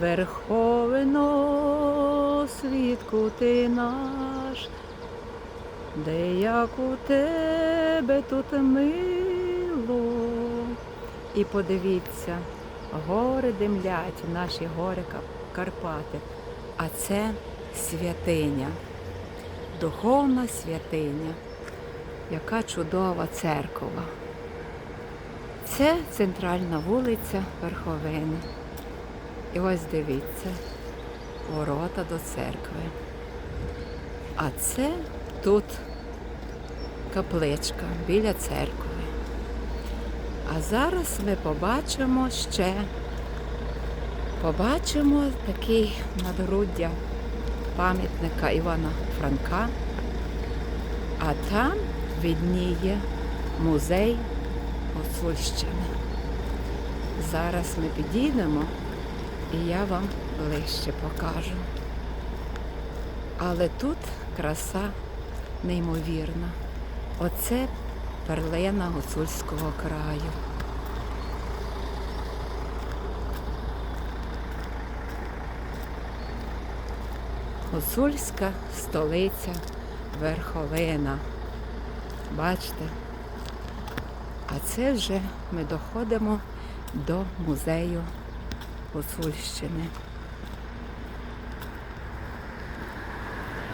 Верховино, свідку ти наш, де як у тебе тут мило. І подивіться, гори димлять, наші гори Карпати. А це святиня, духовна святиня. Яка чудова церква. Це центральна вулиця Верховини. І ось дивіться, ворота до церкви. А це тут капличка біля церкви. А зараз ми побачимо ще, побачимо такий надгруддя пам'ятника Івана Франка. А там відніє музей Гуцульщини. Зараз ми підійдемо і я вам ближче покажу. Але тут краса неймовірна. Оце перлина гуцульського краю. Гуцульська столиця Верховина. Бачите? А це вже ми доходимо до музею Гуцульщини.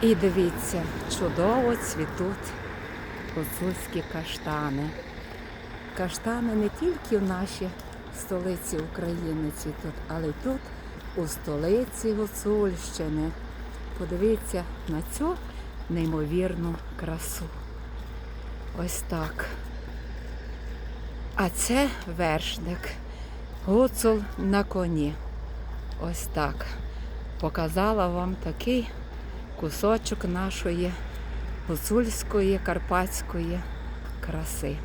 І дивіться, чудово цвітуть гуцульські каштани. Каштани не тільки в нашій столиці України цвітуть, але й тут, у столиці Гуцульщини. Подивіться на цю неймовірну красу. Ось так. А це вершник. Гуцул на коні. Ось так. Показала вам такий кусочок нашої гуцульської карпатської краси.